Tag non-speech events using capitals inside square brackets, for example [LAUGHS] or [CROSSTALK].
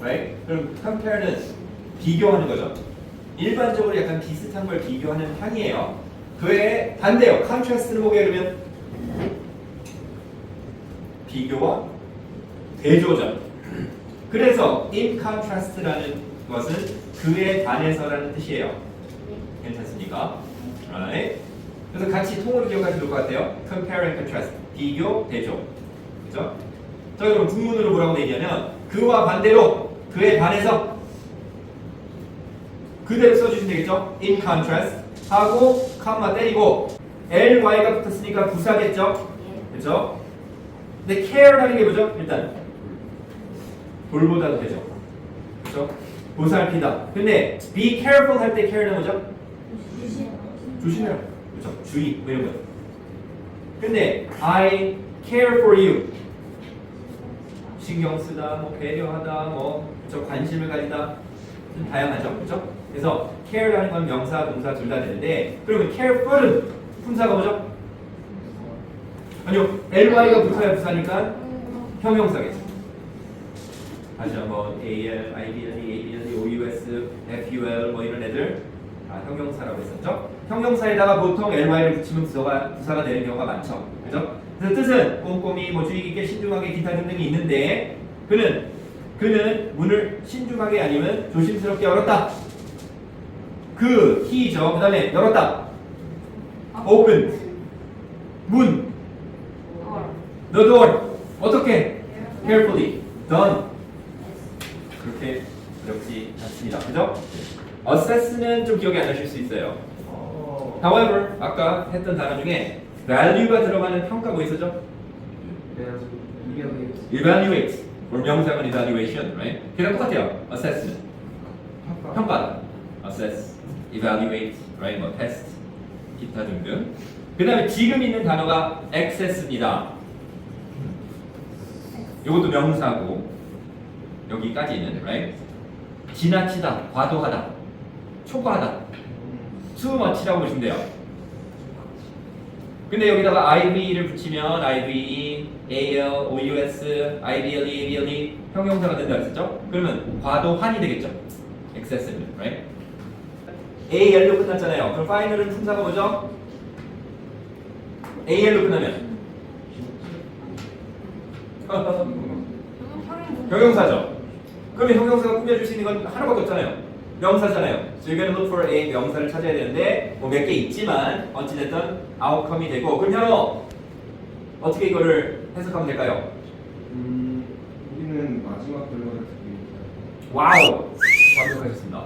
right? 그럼 compare는 비교하는 거죠. 일반적으로 약간 비슷한 걸 비교하는 항이에요. 그의 반대요. contrast를 보게 되면 비교와 대조죠. 그래서 in contrast라는 것은 그에 반해서라는 뜻이에요. 괜찮습니까? Right? 그래서 같이 통으로 기억하시면 좋을 것 같아요. compare and contrast. 비교, 대조. 그죠? 자, 그럼 국문으로 뭐라고 얘기하면 그와 반대로 그에 반해서 그대로 써주시면 되겠죠? in contrast 하고 컴마 때리고 ly가 붙었으니까 부사겠죠? 그렇죠? 근데 care라는 게 뭐죠? 일단 돌보다도 되죠. 그렇죠? 보살피다. 근데 be careful 할 때 care는 뭐죠? 조심해라. 그렇죠? 주의 뭐 이런 거. 근데 I care for you 신경 쓰다, 뭐 배려하다, 뭐저 관심을 가지다 좀 다양하죠, 그렇죠? 그래서 care라는 건 명사, 동사 둘 다 되는데 그러면 care for은 품사가 뭐죠? 아니요, ly가 붙어야 부사니까 형용사겠죠. 다시 한번 AL, IBL, ABL, OUS, FUL 뭐 이런 애들 다 형용사라고 했었죠. 형용사에다가 보통 ly를 붙이면 부사가, 부사가 되는 경우가 많죠. 그죠? 그래서 뜻은 꼼꼼히 뭐 주의 깊게 신중하게 기타 등등이 있는데 그는 그는 문을 신중하게 아니면 조심스럽게 열었다. 그 he죠. 그 다음에 열었다. open 문 the door 어떻게 carefully done 그렇게 어렵지 않습니다. 그죠? Assess는 좀 기억이 안 나실 수 있어요. However, 아까 했던 단어 중에 value가 들어가는 평가 뭐 있었죠? evaluate. 우리 명사는 evaluation, right? 걔랑 똑같아요. assess는 평가다. assess, evaluate, right? 뭐 test, 기타 등등. 그 다음에 지금 있는 단어가 access입니다. 이것도 명사고 여기까지는 right? 지나치다, 과도하다, 초과하다, 투머치라고 보시면 돼요. 근데 여기다가 IV를 붙이면 IVE, AL, OUS, IBLE, ABLE 형용사가 된다 그랬었죠? 그러면 과도한이 되겠죠? excessive, right? AL로 끝났잖아요. 그럼 final은 품사가 뭐죠? AL로 끝나면 [LAUGHS] 형용사죠. 그러면 형용사가 꾸며줄 수 있는 건 하나밖에 없잖아요. 명사잖아요. So you're gonna look for a 명사를 찾아야 되는데 뭐 몇 개 있지만 어찌됐든 outcome이 되고 그럼 현호 어떻게 이거를 해석하면 될까요? 음, 우리는 마지막 결과를 듣고 있어요. 와우! 완벽하셨습니다.